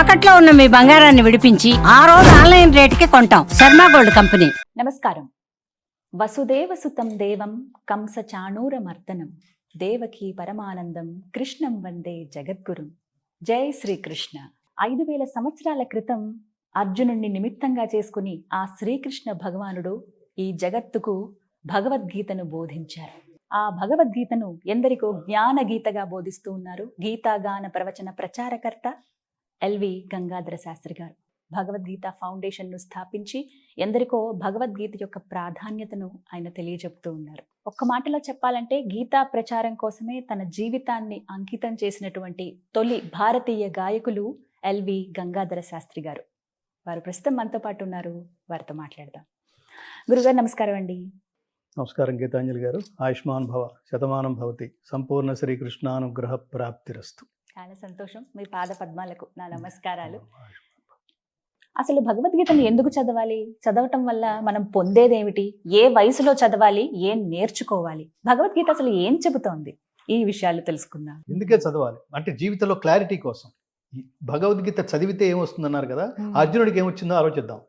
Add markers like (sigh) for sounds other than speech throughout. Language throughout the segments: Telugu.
తాకట్లో ఉన్న మీ బంగారాన్ని విడిపించి ఆ రోజు ఆన్లైన్ రేటుకి కొంటాం. Sharma gold company. నమస్కారం. వసుదేవసుతం దేవం కంస చాణూర మర్దనం. దేవకి పరమానందం. కృష్ణం వందే జగద్గురు. జై శ్రీకృష్ణ. ఐదు వేల సంవత్సరాల క్రితం అర్జునుణ్ణి నిమిత్తంగా చేసుకుని ఆ శ్రీకృష్ణ భగవానుడు ఈ జగత్తుకు భగవద్గీతను బోధించారు. ఆ భగవద్గీతను ఎందరికో జ్ఞాన గీతగా బోధిస్తూ ఉన్నారు. గీతాగాన ప్రవచన ప్రచారకర్త ఎల్వి గంగాధర శాస్త్రి గారు. భగవద్గీత ఫౌండేషన్ను స్థాపించి ఎందరికో భగవద్గీత యొక్క ప్రాధాన్యతను ఆయన తెలియజెప్తూ ఉన్నారు. ఒక్క మాటలో చెప్పాలంటే గీతా ప్రచారం కోసమే తన జీవితాన్ని అంకితం చేసినటువంటి తొలి భారతీయ గాయకులు ఎల్వి గంగాధర శాస్త్రి గారు. వారు ప్రస్తుతం మనతో పాటు ఉన్నారు. వారితో మాట్లాడదాం. గురుగారు నమస్కారం అండి. నమస్కారం గీతాంజలి గారు. ఆయుష్మాన్ భవ శతమానం భవతి. సంపూర్ణ శ్రీకృష్ణానుగ్రహ ప్రాప్తిరస్తు. చాలా సంతోషం. మీ పాద పద్మాలకు నా నమస్కారాలు. అసలు భగవద్గీతను ఎందుకు చదవాలి? చదవటం వల్ల మనం పొందేదేమిటి? ఏ వయసులో చదవాలి? ఏం నేర్చుకోవాలి? భగవద్గీత అసలు ఏం చెబుతోంది? ఈ విషయాలు తెలుసుకుందాం. ఎందుకే చదవాలి? అంటే జీవితంలో క్లారిటీ కోసం. భగవద్గీత చదివితే ఏమొస్తుందన్నారు కదా? అర్జునుడికి ఏమొచ్చిందో ఆలోచిద్దాం.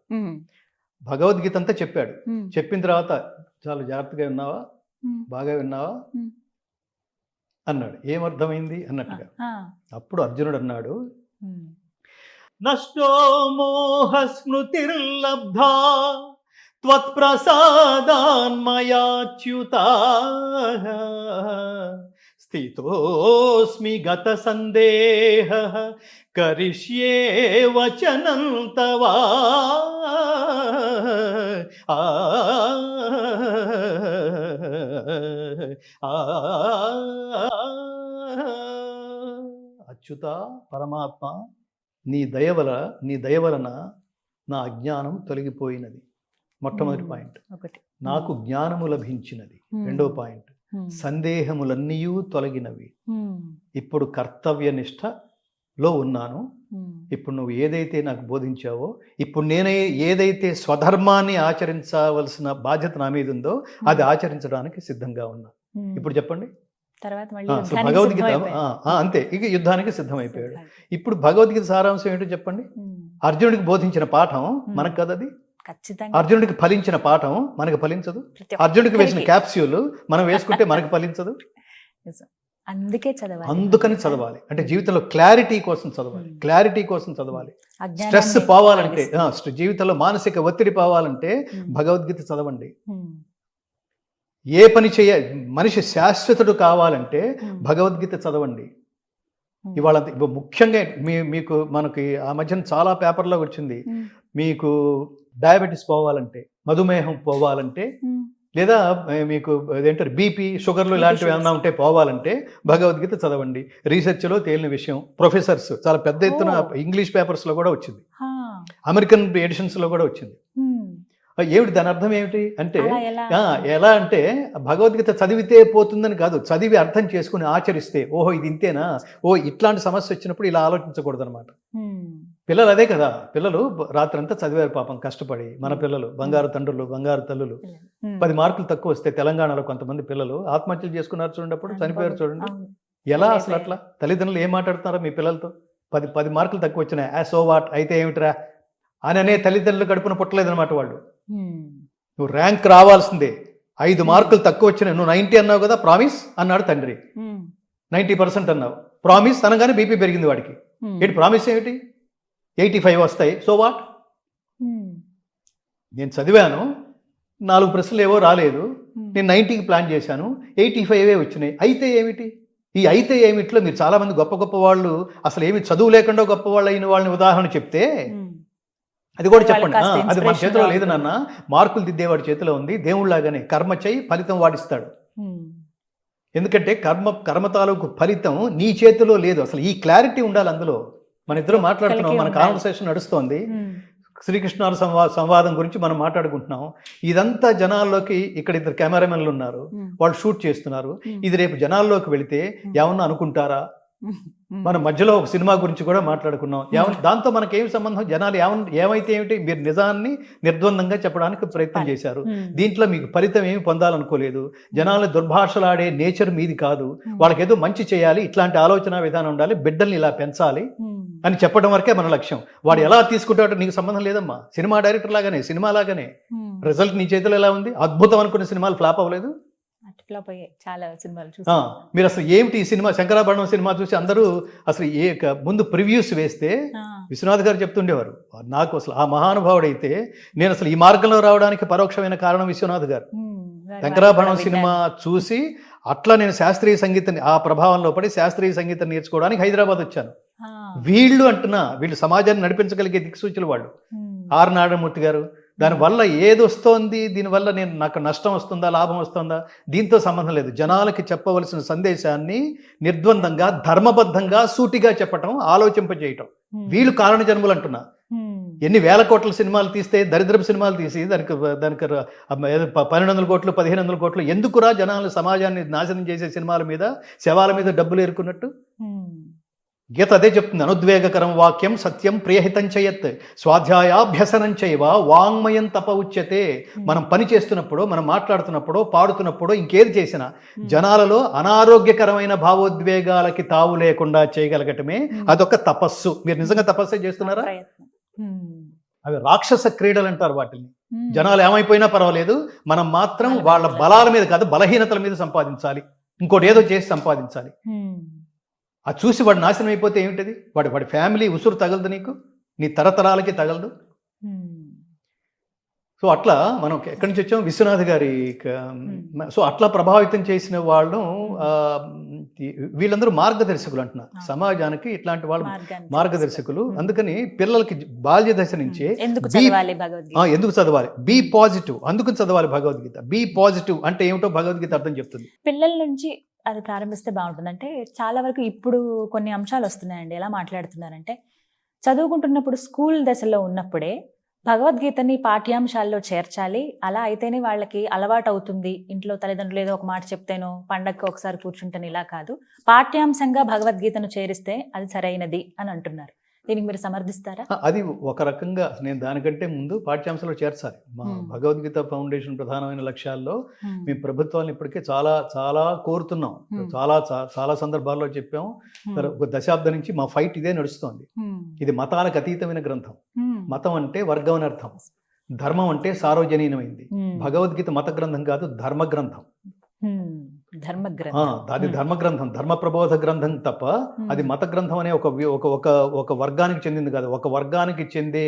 భగవద్గీత అంతా చెప్పాడు. చెప్పిన తర్వాత చాలా జాగ్రత్తగా విన్నావా? బాగా విన్నావా. అన్నాడు. ఏమర్థమైంది? అన్నట్టుగా. అప్పుడు అర్జునుడు అన్నాడు నష్టో మోహ స్మృతిర్లబ్ధా త్వత్ప్రసాదాన్మయాచ్యుత. స్థితోస్మి గత సందేహ కరిష్యే వచనం తవా ఆ, అచ్యుత పరమాత్మ నీ దయ వల నీ దయ వలన నా అజ్ఞానం తొలగిపోయినది. మొట్టమొదటి. పాయింట్. ఒకటి. నాకు జ్ఞానము లభించినది. రెండో పాయింట్. ఉమ్, సందేహములన్నీ తొలగినవి. ఇప్పుడు కర్తవ్య నిష్టలో ఉన్నాను. ఇప్పుడు నువ్వు ఏదైతే నాకు బోధించావో ఇప్పుడు నేనే ఏదైతే స్వధర్మాన్ని ఆచరించవలసిన బాధ్యత నా మీద ఉందో అది ఆచరించడానికి సిద్ధంగా ఉన్నా. ఇప్పుడు చెప్పండి. భగవద్గీత అంతే. ఇక యుద్ధానికి సిద్ధమైపోయాడు. ఇప్పుడు భగవద్గీత సారాంశం ఏంటో చెప్పండి. అర్జునుడికి బోధించిన పాఠం మనకు కదా అది ఖచ్చితంగా. అర్జునుడికి ఫలించిన పాఠం మనకు ఫలించదు? అర్జునుడికి వేసిన. క్యాప్స్యూల్ మనం వేసుకుంటే మనకు (laughs) ఫలించదు. అందుకే చదవాలి. అందుకని చదవాలి. అంటే జీవితంలో క్లారిటీ కోసం చదవాలి. క్లారిటీ కోసం చదవాలి. స్ట్రెస్ పోవాలంటే జీవితంలో మానసిక ఒత్తిడి పోవాలంటే భగవద్గీత చదవండి. ఏ పని చేయ మనిషి శాశ్వతుడు కావాలంటే భగవద్గీత చదవండి. ఇవాళ ఇవ- ముఖ్యంగా మీ మీకు మనకి ఆ మధ్యన చాలా పేపర్లో వచ్చింది. మీకు డయాబెటీస్ పోవాలంటే మధుమేహం పోవాలంటే లేదా మీకు ఏంటారు బీపీ షుగర్లు ఇలాంటివి. ఏమన్నా ఉంటే పోవాలంటే భగవద్గీత చదవండి. రీసెర్చ్లో తేలిన విషయం ప్రొఫెసర్స్ చాలా పెద్ద ఎత్తున. ఇంగ్లీష్ పేపర్స్లో కూడా వచ్చింది. అమెరికన్ ఎడిషన్స్లో కూడా వచ్చింది. ఏమిటి దాని అర్థం ఏమిటి అంటే ఎలా? ఆ, ఎలా అంటే భగవద్గీత చదివితే పోతుందని కాదు చదివి అర్థం చేసుకుని ఆచరిస్తే ఓహో ఇది ఇంతేనా? ఓ ఇట్లాంటి సమస్య వచ్చినప్పుడు ఇలా ఆలోచించకూడదు అనమాట పిల్లలు అదే కదా. పిల్లలు రాత్రంతా చదివారు పాపం కష్టపడి. మన పిల్లలు బంగారు తండ్రులు బంగారు తల్లులు. పది మార్కులు తక్కువ వస్తే తెలంగాణలో కొంతమంది పిల్లలు ఆత్మహత్యలు చేసుకున్నారు చూడండి అప్పుడు చనిపోయారు చూడండి. ఎలా అసలు అట్లా? తల్లిదండ్రులు ఏం మాట్లాడుతున్నారో మీ పిల్లలతో? పది పది మార్కులు తక్కువ వచ్చినాయి. ఆ సో వాట్? అయితే ఏమిట్రా? అని అనే తల్లిదండ్రులు గడుపున పుట్టలేదన్నమాట వాళ్ళు. నువ్వు ర్యాంక్ రావాల్సిందే. ఐదు మార్కులు తక్కువ వచ్చినాయి. నువ్వు నైంటీ అన్నావు కదా? ప్రామిస్ అన్నాడు తండ్రి. ఉమ్, నైంటీ పర్సెంట్ అన్నావు. ప్రామిస్ అనగానే బీపీ పెరిగింది వాడికి. ఏంటి ప్రామిస్ ఏమిటి? ఎయిటీ ఫైవ్ వస్తాయి. సో వాట్ ఉమ్, నేను చదివాను. నాలుగు ప్రశ్నలు ఏవో రాలేదు. ఉమ్, నేను నైంటీకి ప్లాన్ చేశాను. ఎయిటీ ఫైవే వచ్చినాయి. అయితే ఏమిటి? ఈ అయితే ఏమిట్లో మీరు చాలామంది గొప్ప గొప్ప వాళ్ళు అసలు ఏమి చదువు లేకుండా గొప్ప వాళ్ళు అయిన వాళ్ళని ఉదాహరణ చెప్తే ఉమ్, అది కూడా చెప్పండి. అది మన చేతిలో లేదు. నాన్న. మార్కులు దిద్దేవాడి చేతిలో ఉంది. దేవుళ్ళలాగానే కర్మ చేయి ఫలితం వాడిస్తాడు. ఎందుకంటే కర్మ కర్మ తాలూకు ఫలితం నీ చేతిలో లేదు. అసలు ఈ క్లారిటీ ఉండాలి అందులో. మన ఇద్దరు మాట్లాడుతున్నాం మన. కాన్వర్సేషన్ నడుస్తోంది. సంవా సంవాదం గురించి మనం మాట్లాడుకుంటున్నాం. ఇదంతా జనాల్లోకి ఇక్కడ ఇద్దరు కెమెరామెన్లు ఉన్నారు. వాళ్ళు షూట్ చేస్తున్నారు. ఇది రేపు జనాల్లోకి వెళితే. ఏమన్నా అనుకుంటారా? మన మధ్యలో ఒక సినిమా గురించి కూడా మాట్లాడుకున్నాం. ఏమ- దాంతో మనకి ఏం సంబంధం? జనాలు ఏమ ఏమైతే ఏమిటి? మీరు నిజాన్ని నిర్ద్వందంగా చెప్పడానికి ప్రయత్నం చేశారు. దీంట్లో మీకు ఫలితం ఏమి పొందాలనుకోలేదు. జనాలు దుర్భాషలాడే నేచర్ మీది కాదు. వాళ్ళకి ఏదో మంచి చేయాలి ఇట్లాంటి ఆలోచన విధానం ఉండాలి బిడ్డల్ని ఇలా పెంచాలి అని చెప్పడం వరకే మన లక్ష్యం. వాడు ఎలా తీసుకుంటాడో నీకు సంబంధం లేదమ్మా. సినిమా డైరెక్టర్ లాగానే సినిమా లాగానే. రిజల్ట్ నీ చేతిలో ఎలా ఉంది? అద్భుతం అనుకున్న సినిమాలు ఫ్లాప్ అవ్వలేదు? అట్లా పోయాయి చాలా సినిమాలు ఆ, చూసాను మీరు అసలు ఏమిటి ఈ సినిమా? శంకరాభరణం సినిమా చూసి అందరూ అసలు ఏ ముందు ప్రివ్యూస్ వేస్తే విశ్వనాథ్ గారు చెప్తుండేవారు నాకు అసలు ఆ మహానుభావుడైతే నేను అసలు ఈ మార్గంలో రావడానికి పరోక్షమైన కారణం విశ్వనాథ్ గారు. శంకరాభరణం సినిమా చూసి అట్లా నేను శాస్త్రీయ సంగీతం ఆ ప్రభావంలో పడి శాస్త్రీయ సంగీతం నేర్చుకోవడానికి హైదరాబాద్ వచ్చాను. వీళ్ళు అంటున్నా వీళ్ళు సమాజాన్ని నడిపించగలిగే దిక్సూచులు వాళ్ళు. ఆర్ నారాయణమూర్తి గారు దానివల్ల ఏది వస్తోంది? దీనివల్ల నేను నాకు నష్టం వస్తుందా? లాభం వస్తుందా? దీంతో సంబంధం లేదు. జనాలకి చెప్పవలసిన సందేశాన్ని నిర్ద్వందంగా ధర్మబద్ధంగా సూటిగా చెప్పటం ఆలోచింపజేయటం. వీళ్ళు కారణ జన్ములు అంటున్నా. ఎన్ని వేల కోట్ల సినిమాలు తీస్తే దరిద్రపు సినిమాలు తీసి దానికి దానికి పన్నెండు వందల కోట్లు పదిహేను వందల కోట్లు ఎందుకురా జనాలు సమాజాన్ని నాశనం చేసే సినిమాల మీద శవాల మీద డబ్బులు ఏరుకున్నట్టు? ఉమ్, గీత అదే చెప్తుంది అనుద్వేగకరం వాక్యం సత్యం ప్రియహితం చేయత్ స్వాధ్యాయాభ్యసనం చేయవ వాంగ్మయం తప ఉచ్యతే. మనం పని చేస్తున్నప్పుడు మనం మాట్లాడుతున్నప్పుడు పాడుతున్నప్పుడు ఇంకేది చేసినా జనాలలో అనారోగ్యకరమైన భావోద్వేగాలకి తావు లేకుండా చేయగలగటమే అదొక తపస్సు. మీరు నిజంగా తపస్సే చేస్తున్నారా? అవి రాక్షస క్రీడలు అంటారు వాటిని. జనాలు ఏమైపోయినా పర్వాలేదు మనం మాత్రం వాళ్ళ బలాల మీద కాదు బలహీనతల మీద సంపాదించాలి. ఇంకోటి ఏదో చేసి సంపాదించాలి. అది చూసి వాడు నాశనం అయిపోతే ఏమిటది? వాడి వాడి ఫ్యామిలీ ఉసురు తగలదు నీకు? నీ తరతరాలకి తగలదు? సో అట్లా మనం ఎక్కడి నుంచి వచ్చాం? విశ్వనాథ్ గారి సో అట్లా ప్రభావితం చేసిన వాళ్ళు ఆ, వీళ్ళందరూ మార్గదర్శకులు అంటున్నారు. ఆ. సమాజానికి ఇట్లాంటి వాళ్ళు మార్గదర్శకులు. అందుకని పిల్లలకి బాల్య దశ నుంచే ఆ, ఎందుకు చదవాలి? Be positive. అందుకు చదవాలి భగవద్గీత. బీ పాజిటివ్ అంటే ఏమిటో భగవద్గీత అర్థం చెప్తుంది. పిల్లల నుంచి అది ప్రారంభిస్తే బాగుంటుంది. అంటే చాలా వరకు ఇప్పుడు కొన్ని అంశాలు వస్తున్నాయండి. ఎలా మాట్లాడుతున్నారంటే చదువుకుంటున్నప్పుడు స్కూల్ దశలో ఉన్నప్పుడే భగవద్గీతని పాఠ్యాంశాల్లో చేర్చాలి. అలా అయితేనే వాళ్ళకి అలవాటు అవుతుంది ఇంట్లో తల్లిదండ్రులు ఏదో ఒక మాట చెప్తేనో పండగకి ఒకసారి కూర్చుంటాను ఇలా కాదు. పాఠ్యాంశంగా భగవద్గీతను చేరిస్తే అది సరైనది అని అంటున్నారు. దీనికి మీరు సమర్థిస్తారా? అది ఒక రకంగా నేను దానికంటే ముందు పాఠ్యాంశాలు చేర్చాలి. మా. భగవద్గీత ఫౌండేషన్ ప్రధానమైన లక్ష్యాల్లో ఉమ్, మీ ప్రభుత్వాన్ని ఇప్పటికే చాలా చాలా కోరుతున్నాం. చాలా చాలా సందర్భాల్లో చెప్పాం. ఒక దశాబ్దం నుంచి మా ఫైట్ ఇదే నడుస్తోంది. ఇది మతాలకు అతీతమైన గ్రంథం. మతం అంటే వర్గం అని అర్థం. ధర్మం అంటే సార్వజనీనమైంది. ఉమ్, భగవద్గీత మత గ్రంథం కాదు ధర్మ గ్రంథం. అది. ధర్మ గ్రంథం ధర్మ ప్రబోధ గ్రంథం తప్ప. అది మత గ్రంథం అనే ఒక ఒక ఒక ఒక వర్గానికి చెందింది కాదు. ఒక వర్గానికి చెందే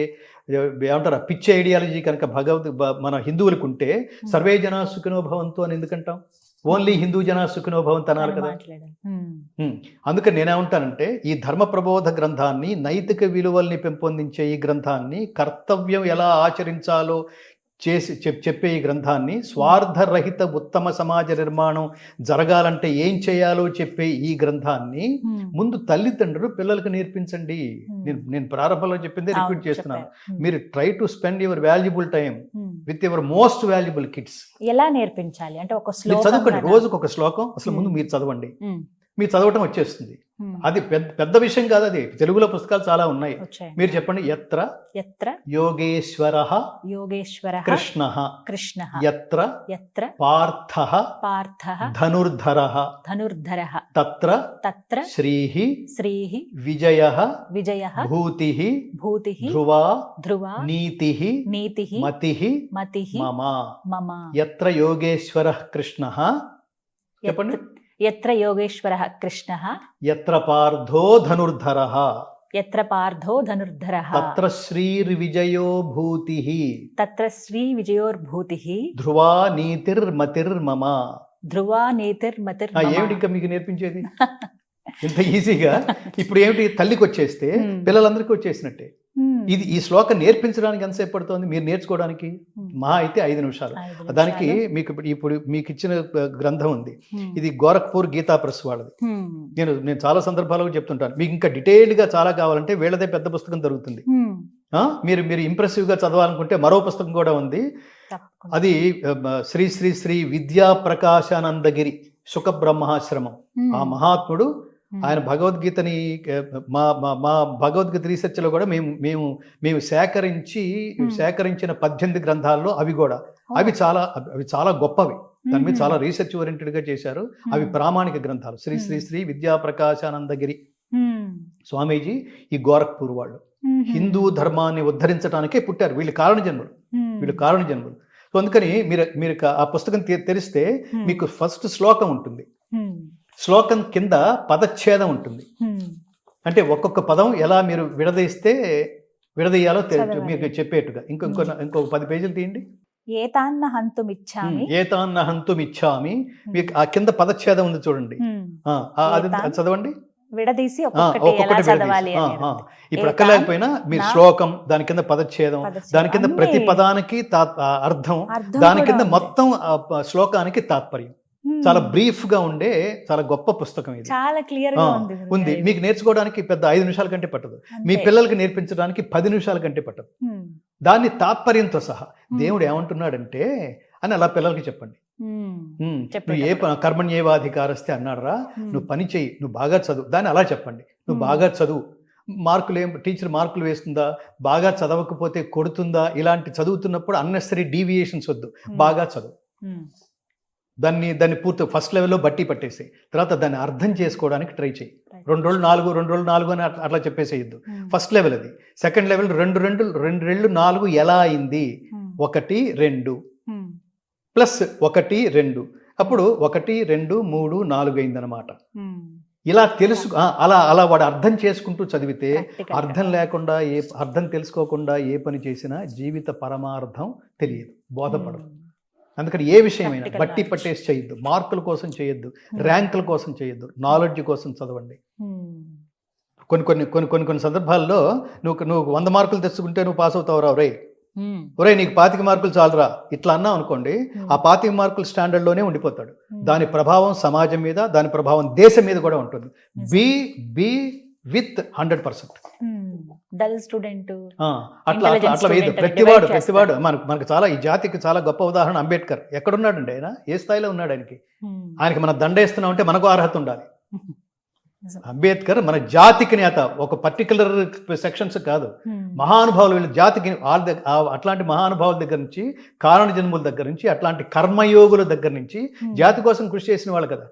ఏమంటారు పిచ్చి ఐడియాలజీ కనుక భగవద్ మన హిందువులకు ఉంటే సర్వే జనా సుఖినో భవంతు అని ఎందుకంటాం? ఓన్లీ హిందూ జనా సుఖినో భవంతు అన్నారు అని కదా. అందుకని నేనేమంటానంటే ఈ ధర్మ ప్రబోధ గ్రంథాన్ని నైతిక విలువల్ని పెంపొందించే ఈ గ్రంథాన్ని కర్తవ్యం ఎలా ఆచరించాలో చేసి చెప్ చెప్పే ఈ గ్రంథాన్ని స్వార్థరహిత ఉత్తమ సమాజ నిర్మాణం జరగాలంటే ఏం చేయాలో చెప్పే ఈ గ్రంథాన్ని ముందు తల్లిదండ్రులు పిల్లలకు నేర్పించండి. నేను నేను ప్రారంభంలో చెప్పింది రిపీట్ చేస్తున్నాను. మీరు try to spend your valuable time. With your most valuable kids. ఎలా నేర్పించాలి? అంటే ఒక చదువుకోండి? రోజుకు ఒక శ్లోకం. అసలు ముందు. మీరు చదవండి. మీరు చదవటం వచ్చేస్తుంది. అది పెద్ద పెద్ద విషయం కాదు అది. తెలుగులో పుస్తకాలు చాలా ఉన్నాయి. మీరు చెప్పండి ఎత్ర? ఎత్ర? యోగేశ్వర? యోగేశ్వర? కృష్ణ? కృష్ణ. ఎత్ర? ఎత్ర? పార్థ? పార్థ. ధనుర్ధర? ధనుర్ధర. తత్ర? తత్ర? శ్రీ? శ్రీ. విజయ? విజయ. భూతి? భూతి. ధ్రువా? ధ్రువ? నీతి? నీతి. మతి? మతి. మమ? మమ. ఎత్ర యోగేశ్వర? కృష్ణ? చెప్పండి. ఎత్ర యోగేశ్వర కృష్ణ? ఎత్ర పార్థో ధనుర్ధర? ఎత్ర పార్థో ధనుర్ధర? తత్ర శ్రీర్విజయో భూతి? తత్ర శ్రీ విజయోర్భూతి ధ్రువా నీతిర్మతిర్మమ ధ్రువా నేతిర్మతిర్ ఏమిటి ఇంకా మీకు నేర్పించేది? ఇంత ఈజీగా (laughs) ఇప్పుడు ఏమిటి? తల్లికి వచ్చేస్తే. పిల్లలందరికీ వచ్చేసినట్టే. ఇది ఈ శ్లోకం నేర్పించడానికి ఎంతసేపు పడుతుంది? మీరు నేర్చుకోవడానికి మహా అయితే ఐదు నిమిషాలు. దానికి మీకు ఇప్పుడు- మీకు ఇచ్చిన గ్రంథం ఉంది. ఇది గోరఖ్పూర్ గీతా ప్రెస్ వాళ్ళది. నేను నేను చాలా సందర్భాల్లో చెప్తుంటాను. మీకు ఇంకా డీటెయిల్డ్గా చాలా కావాలంటే వీళ్ళదే పెద్ద పుస్తకం దొరుకుతుంది. ఆ, మీరు మీరు ఇంప్రెసివ్గా చదవాలనుకుంటే మరో పుస్తకం కూడా ఉంది. అది శ్రీ శ్రీ శ్రీ విద్యా ప్రకాశానందగిరి సుఖ బ్రహ్మాశ్రమం ఆ మహాత్ముడు ఆయన భగవద్గీతని మా మా మా భగవద్గీత రీసెర్చ్లో కూడా మేము మేము మేము సేకరించి. సేకరించిన పద్దెనిమిది గ్రంథాల్లో అవి కూడా. అవి చాలా అవి చాలా గొప్పవి. దాని మీద చాలా రీసెర్చ్ ఓరియంటెడ్గా చేశారు. అవి ప్రామాణిక గ్రంథాలు. శ్రీ శ్రీ శ్రీ విద్యా ప్రకాశానందగిరి స్వామీజీ ఈ గోరఖ్పూర్ వాళ్ళు. హిందూ ధర్మాన్ని ఉద్ధరించడానికే పుట్టారు. వీళ్ళు కారణ జన్మలు. వీళ్ళు కారణ జన్మలు. సో అందుకని మీరు మీరు ఆ పుస్తకం తెరిస్తే మీకు ఫస్ట్ శ్లోకం ఉంటుంది. శ్లోకం కింద పదచ్ఛేదం ఉంటుంది. అంటే ఒక్కొక్క పదం ఎలా మీరు విడదీస్తే విడదీయాలో. మీకు చెప్పేట్టుగా. ఇంకో ఇంకో ఇంకొక పది పేజీలు తీయండి. ఏతాన్న హంతుమిచ్చామి ఏతాన్న హంతుమిచ్చామి మీకు ఆ కింద పదచ్ఛేదం ఉంది చూడండి. అది చదవండి. విడదీసి ఒక్కొక్కటి చదవాలి. ఇప్పుడు అక్కర్లేకపోయినా మీరు శ్లోకం దాని కింద పదచ్ఛేదం. దాని కింద ప్రతి పదానికి అర్థం దాని కింద. మొత్తం శ్లోకానికి తాత్పర్యం. చాలా బ్రీఫ్గా ఉండే చాలా గొప్ప పుస్తకం ఇది చాలా క్లియర్గా ఉంది. మీకు నేర్చుకోవడానికి పెద్ద ఐదు నిమిషాల కంటే పట్టదు మీ. పిల్లలకి నేర్పించడానికి పది నిమిషాల కంటే పట్టదు హ్మ్. దాన్ని తాత్పర్యంతో సహా హ్మ్. దేవుడు ఏమంటున్నాడంటే అని అలా పిల్లలకి చెప్పండి. నువ్వు ఏ కర్మణ్యేవాధికారస్తే అన్నాడరా. నువ్వు పని చెయ్యి నువ్వు బాగా చదువు దాన్ని అలా చెప్పండి నువ్వు Hmm. బాగా చదువు మార్కులు ఏం టీచర్ మార్కులు వేస్తుందా బాగా చదవకపోతే కొడుతుందా ఇలాంటి చదువుతున్నప్పుడు అన్నెసరీ డీవియేషన్స్ వద్దు. బాగా చదువు. దాన్ని దాన్ని పూర్తి ఫస్ట్ లెవెల్లో బట్టి పట్టేసి తర్వాత దాన్ని అర్థం చేసుకోవడానికి ట్రై చేయి. రెండు రోజులు నాలుగు రెండు రోజులు నాలుగు అని అట్లా- చెప్పేసేయద్దు. ఫస్ట్ లెవెల్ అది సెకండ్ లెవెల్ రెండు రెండు రెండు రెండు నాలుగు ఎలా అయింది హ్మ్. ఒకటి రెండు. ప్లస్ ఒకటి రెండు అప్పుడు ఒకటి రెండు మూడు నాలుగు అయిందనమాట. ఇలా తెలుసు అలా అలా వాడు అర్థం చేసుకుంటూ చదివితే. అర్థం లేకుండా ఏ అర్థం తెలుసుకోకుండా ఏ పని చేసినా జీవిత పరమార్థం తెలియదు బోధపడదు. అందుకని ఏ విషయమైనా బట్టి. పట్టేసి చేయొద్దు మార్కుల కోసం చేయొద్దు హ్మ్. ర్యాంకుల కోసం చేయొద్దు నాలెడ్జ్ కోసం చదవండి హ్మ్. కొన్ని కొన్ని కొన్ని కొన్ని కొన్ని సందర్భాల్లో నువ్వు నువ్వు వంద మార్కులు తెచ్చుకుంటే నువ్వు పాస్ అవుతావు రా ఒరే హ్మ్. ఒరే నీకు పాతిక మార్కులు చాలరా ఇట్లా అన్నావు అనుకోండి. ఆ పాతిక మార్కుల స్టాండర్డ్లోనే ఉండిపోతాడు. దాని ప్రభావం సమాజం మీద దాని ప్రభావం దేశం మీద కూడా ఉంటుంది. B B with hundred percent. Dull student అట్లా అట్లా ప్రతివాడు ప్రతివాడు మనకు మనకు చాలా ఈ జాతికి చాలా గొప్ప ఉదాహరణ అంబేద్కర్. ఎక్కడున్నాడండి ఆయన? ఏ స్థాయిలో ఉన్నాడు ఆయనకి? ఆయనకి మనం దండేస్తున్నాం అంటే మనకు అర్హత ఉండాలి. (laughs) అంబేద్కర్ మన జాతికి నేత ఒక పర్టికులర్ సెక్షన్స్ కాదు. మహానుభావులు వీళ్ళ జాతికి వాళ్ళ అట్లాంటి మహానుభావుల దగ్గర నుంచి కారణ జన్ముల దగ్గర నుంచి అట్లాంటి కర్మయోగుల దగ్గర నుంచి జాతి కోసం కృషి చేసిన వాళ్ళు కదా.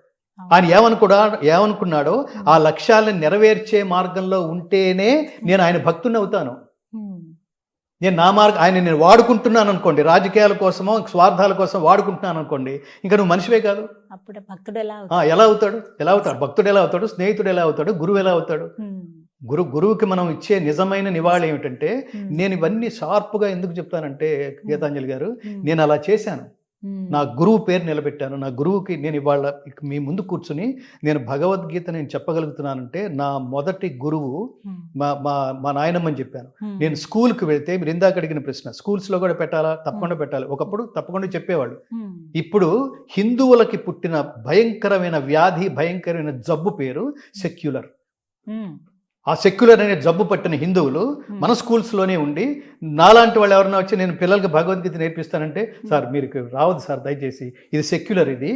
ఆయన ఏమనుకున్నా ఏమనుకున్నాడో ఆ లక్ష్యాలను నెరవేర్చే మార్గంలో ఉంటేనే నేను ఆయన భక్తుని అవుతాను. నేను నా మార్గం ఆయన నేను వాడుకుంటున్నాను అనుకోండి రాజకీయాల కోసమో స్వార్థాల కోసం వాడుకుంటున్నాను అనుకోండి ఇంకా నువ్వు మనిషివే కాదు. అప్పుడు భక్తుడు ఎలా? ఎలా అవుతాడు? ఎలా అవుతాడు? భక్తుడు ఎలా అవుతాడు? స్నేహితుడు ఎలా అవుతాడు? గురువు ఎలా అవుతాడు. గురు గురువుకి మనం ఇచ్చే నిజమైన నివాళి ఏమిటంటే. నేను ఇవన్నీ షార్ప్గా ఎందుకు చెప్తానంటే గీతాంజలి గారు. నేను అలా చేశాను. నా గురువు పేరు నిలబెట్టాను. నా గురువుకి నేను ఇవాళ మీ ముందు కూర్చుని నేను భగవద్గీత నేను చెప్పగలుగుతున్నానంటే నా మొదటి గురువు. మా మా మా నాయనమ్మని చెప్పాను. నేను స్కూల్కి వెళ్తే మీరు ఇందాక అడిగిన ప్రశ్న స్కూల్స్లో కూడా పెట్టాలా? తప్పకుండా పెట్టాలి. ఒకప్పుడు తప్పకుండా చెప్పేవాళ్ళు. ఇప్పుడు హిందువులకి పుట్టిన భయంకరమైన వ్యాధి భయంకరమైన జబ్బు పేరు సెక్యులర్. ఆ సెక్యులర్ అనే జబ్బు పట్టిన హిందువులు మన స్కూల్స్లోనే ఉండి నాలాంటి వాళ్ళు ఎవరైనా వచ్చి నేను పిల్లలకి భగవద్గీత నేర్పిస్తానంటే సార్ మీరు రావద్దు సార్ దయచేసి ఇది సెక్యులర్ ఇది.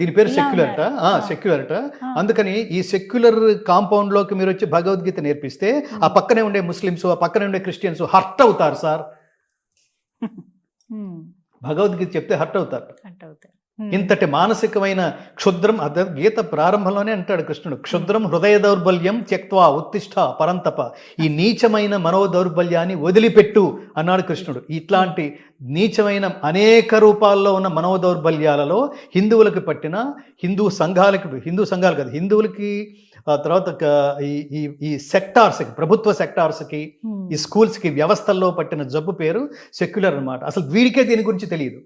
దీని పేరు సెక్యులర్ట. సెక్యులర్ట. అందుకని ఈ సెక్యులర్ కాంపౌండ్లోకి మీరు వచ్చి భగవద్గీత నేర్పిస్తే ఆ పక్కనే ఉండే ముస్లిమ్స్ ఆ పక్కనే ఉండే క్రిస్టియన్స్ హర్ట్ అవుతారు సార్. (laughs) భగవద్గీత చెప్తే హర్ట్ అవుతారు. ఇంతటి మానసికమైన క్షుద్రం అదే గీత ప్రారంభంలోనే అంటాడు కృష్ణుడు క్షుద్రం హృదయ దౌర్బల్యం త్యక్వా ఉత్తిష్ట పరంతప. ఈ నీచమైన మనో దౌర్బల్యాన్ని వదిలిపెట్టు అన్నాడు కృష్ణుడు. ఇట్లాంటి నీచమైన అనేక రూపాల్లో ఉన్న మనో దౌర్బల్యాలలో హిందువులకు పట్టిన హిందూ సంఘాలకి హిందూ సంఘాలు కాదు హిందువులకి ఆ తర్వాత ఈ ఈ సెక్టార్స్కి ప్రభుత్వ సెక్టార్స్కి. ఈ స్కూల్స్కి వ్యవస్థల్లో పట్టిన జబ్బు పేరు సెక్యులర్ అన్నమాట. అసలు వీడికే దీని గురించి తెలియదు.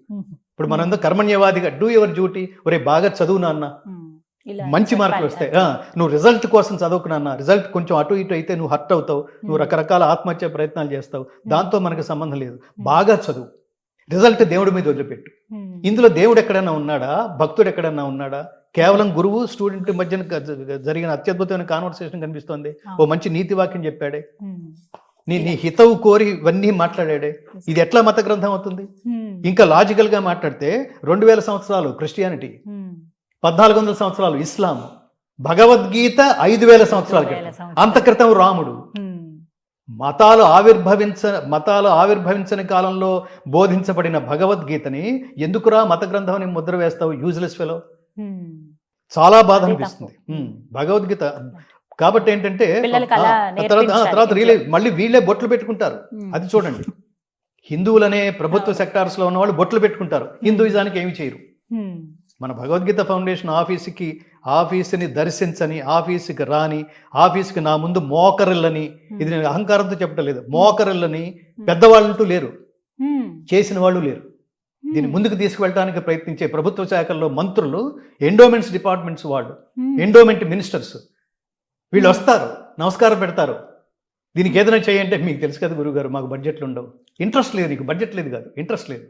ఇప్పుడు మనందరం కర్మణ్యవాదిగా డూ యువర్ డ్యూటీ ఒరే బాగా చదువు నాన్న. మంచి. మార్కులు వస్తాయి. ఆ, నువ్వు రిజల్ట్ కోసం చదువుకు నాన్న. రిజల్ట్ కొంచెం అటు ఇటు అయితే నువ్వు హర్ట్ అవుతావు. నువ్వు. రకరకాల ఆత్మహత్య ప్రయత్నాలు చేస్తావు. దాంతో మనకు సంబంధం లేదు. బాగా చదువు. రిజల్ట్ దేవుడి మీద వదిలిపెట్టు. ఇందులో దేవుడు ఎక్కడైనా ఉన్నాడా? భక్తుడు ఎక్కడైనా ఉన్నాడా? కేవలం గురువు స్టూడెంట్ మధ్యన జరిగిన అత్యద్భుతమైన కాన్వర్సేషన్ కనిపిస్తోంది. ఓ మంచి నీతి వాక్యం చెప్పాడే. నీ నీ హితవు కోరి ఇవన్నీ మాట్లాడాడే. ఇది ఎట్లా మత గ్రంథం అవుతుంది. ఇంకా లాజికల్గా మాట్లాడితే రెండు వేల సంవత్సరాలు క్రిస్టియానిటీ. పద్నాలుగు వందల సంవత్సరాలు ఇస్లాం భగవద్గీత ఐదు వేల సంవత్సరాల క్రితం. అంత క్రితం రాముడు. మతాలు ఆవిర్భవించ మతాలు ఆవిర్భవించని కాలంలో బోధించబడిన భగవద్గీతని ఎందుకురా మత గ్రంథం ముద్ర వేస్తావు యూజ్లెస్ ఫెలో. చాలా బాధ అనిపిస్తుంది. భగవద్గీత కాబట్టి ఏంటంటే తర్వాత. రియలైజ్ మళ్ళీ వీళ్ళే బొట్లు పెట్టుకుంటారు. అది చూడండి. హిందువులనే ప్రభుత్వ సెక్టార్స్లో ఉన్న వాళ్ళు బొట్లు పెట్టుకుంటారు. హిందూయిజానికి ఏమి చేయరు. మన భగవద్గీత ఫౌండేషన్ ఆఫీసుకి ఆఫీసుని దర్శించని ఆఫీసుకి రాని ఆఫీసుకి నా ముందు మోకరిల్లని ఇది నేను అహంకారంతో చెప్పడం లేదు. మోకరిల్లని పెద్దవాళ్ళంటూ లేరు. చేసిన వాళ్ళు లేరు. దీన్ని ముందుకు తీసుకువెళ్ళడానికి ప్రయత్నించే ప్రభుత్వ శాఖల్లో మంత్రులు ఎండోమెంట్స్ డిపార్ట్మెంట్స్ వాళ్ళు. Endowment ministers. వీళ్ళు వస్తారు నమస్కారం పెడతారు. దీనికి ఏదైనా చేయంటే మీకు తెలుసు కదా గురుగారు మాకు బడ్జెట్లు ఉండవు. ఇంట్రెస్ట్ లేదు నీకు బడ్జెట్ లేదు కాదు ఇంట్రెస్ట్ లేదు.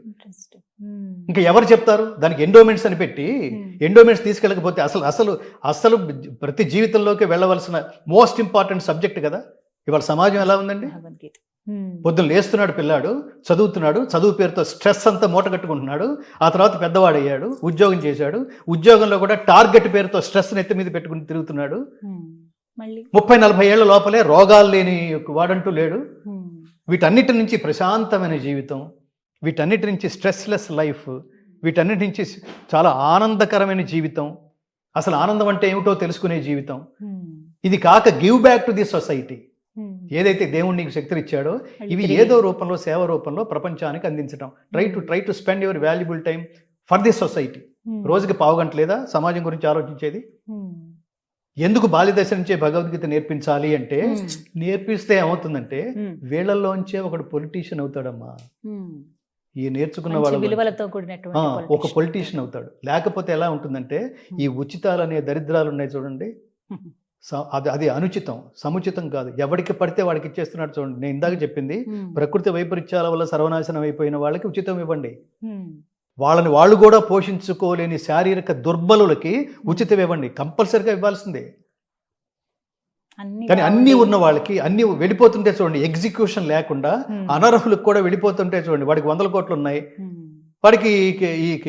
ఉమ్, ఇంకా ఎవరు చెప్తారు? దానికి ఎండోమెంట్స్ అని పెట్టి Hmm. ఎండోమెంట్స్ తీసుకెళ్ళకపోతే అసలు అసలు అసలు ప్రతి జీవితంలోకి వెళ్ళవలసిన మోస్ట్ ఇంపార్టెంట్ సబ్జెక్ట్ కదా. ఇవాళ సమాజం ఎలా ఉందండి? ఉమ్, పొద్దున్న లేస్తున్నాడు పిల్లాడు చదువుతున్నాడు చదువు పేరుతో స్ట్రెస్ అంతా మూట కట్టుకుంటున్నాడు ఆ తర్వాత పెద్దవాడయ్యాడు ఉద్యోగం చేశాడు ఉద్యోగంలో కూడా టార్గెట్ పేరుతో స్ట్రెస్ నెత్తి మీద పెట్టుకుని తిరుగుతున్నాడు. ముప్పై నలభై ఏళ్ళ లోపలే రోగాలు లేని వాడంటూ లేడు. వీటన్నిటి నుంచి ప్రశాంతమైన జీవితం వీటన్నిటి నుంచి స్ట్రెస్లెస్ లైఫ్ వీటన్నిటి నుంచి చాలా ఆనందకరమైన జీవితం. అసలు ఆనందం అంటే ఏమిటో తెలుసుకునే జీవితం. ఇది కాక give back to the society. ఏదైతే దేవుడు నీకు శక్తులు ఇచ్చాడో ఇవి. ఏదో రూపంలో సేవ రూపంలో ప్రపంచానికి అందించడం try to try to spend your valuable time for the society రోజుకి పావు గంట లేదా? సమాజం గురించి ఆలోచించేది? ఎందుకు బాల్యదశ నుంచే భగవద్గీత నేర్పించాలి అంటే నేర్పిస్తే ఏమవుతుందంటే వీళ్ళల్లోంచే ఒకడు పొలిటీషియన్ అవుతాడమ్మా. ఈ నేర్చుకున్న వాళ్ళ ఒక. పొలిటీషియన్ అవుతాడు. లేకపోతే ఎలా ఉంటుందంటే ఈ ఉచితాలు అనే దరిద్రాలు ఉన్నాయి చూడండి. అది అది అనుచితం సముచితం కాదు. ఎవరికి పడితే వాడికి ఇచ్చేస్తున్నాడు చూడండి. నేను ఇందాక చెప్పింది ప్రకృతి వైపరీత్యాల వల్ల సర్వనాశనం అయిపోయిన వాళ్ళకి ఉచితం ఇవ్వండి. వాళ్ళని వాళ్ళు కూడా పోషించుకోలేని శారీరక దుర్బలులకి ఉచితం ఇవ్వండి కంపల్సరిగా ఇవ్వాల్సిందే. కానీ అన్నీ ఉన్న వాళ్ళకి అన్ని వెళ్ళిపోతుంటే చూడండి ఎగ్జిక్యూషన్ లేకుండా అనర్హులకు కూడా వెళ్ళిపోతుంటే చూడండి వాడికి వందల కోట్లు ఉన్నాయి. వాడికి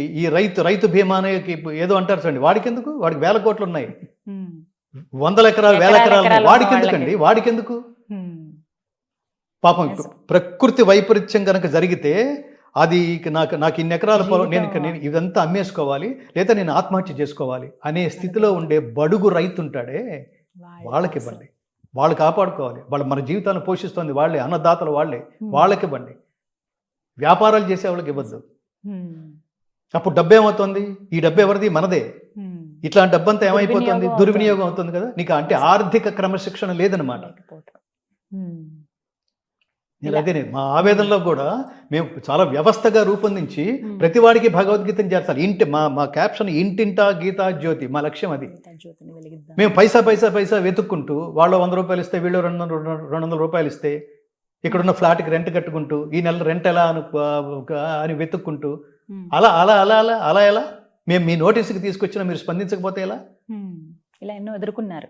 ఈ- రైతు రైతు బీమానే ఏదో అంటారు చూడండి వాడికి ఎందుకు వాడికి వేల కోట్లు ఉన్నాయి. వందల ఎకరాలు వేల ఎకరాల వాడికి ఎందుకండి వాడికి ఎందుకు పాపం. ప్రకృతి వైపరీత్యం కనుక జరిగితే అది నాకు నాకు ఇన్ని ఎకరాల పొలం నేను నేను ఇదంతా అమ్మేసుకోవాలి లేదా నేను ఆత్మహత్య చేసుకోవాలి అనే స్థితిలో ఉండే బడుగు రైతు ఉంటాడే వాళ్ళ వాళ్ళకి. ఇవ్వండి. వాళ్ళు కాపాడుకోవాలి. వాళ్ళు మన జీవితాలను పోషిస్తుంది వాళ్ళే అన్నదాతలు వాళ్ళే. వాళ్ళకి ఇవ్వండి. వ్యాపారాలు చేసే వాళ్ళకి ఇవ్వద్దు. అప్పుడు డబ్బు ఏమవుతుంది? ఈ డబ్బు ఎవరిది? మనదే. ఇట్లాంటి డబ్బంతా ఏమైపోతుంది? దుర్వినియోగం అవుతుంది కదా. నీకు అంటే ఆర్థిక క్రమశిక్షణ లేదనమాట నేను అదే మా ఆవేదనలో కూడా మేము చాలా వ్యవస్థగా రూపొందించి Hmm. ప్రతి వాడికి భగవద్గీతను చేర్చాలి. ఇంటి మా మా క్యాప్షన్ ఇంటింటా గీతా జ్యోతి మా లక్ష్యం అది. మేము పైసా పైసా పైసా వెతుక్కుంటూ వాళ్ళు వంద రూపాయలు ఇస్తే వీళ్ళు రెండు రెండు వందల రూపాయలు ఇస్తే ఇక్కడున్న ఫ్లాట్కి రెంట్ కట్టుకుంటూ ఈ నెల రెంట్ ఎలా అను అని వెతుక్కుంటూ ఉమ్, అలా అలా అలా అలా అలా ఎలా? మేము మీ నోటీస్కి తీసుకొచ్చినా మీరు స్పందించకపోతే ఎలా? ఉమ్, ఇలా ఎన్నో ఎదుర్కొన్నారు.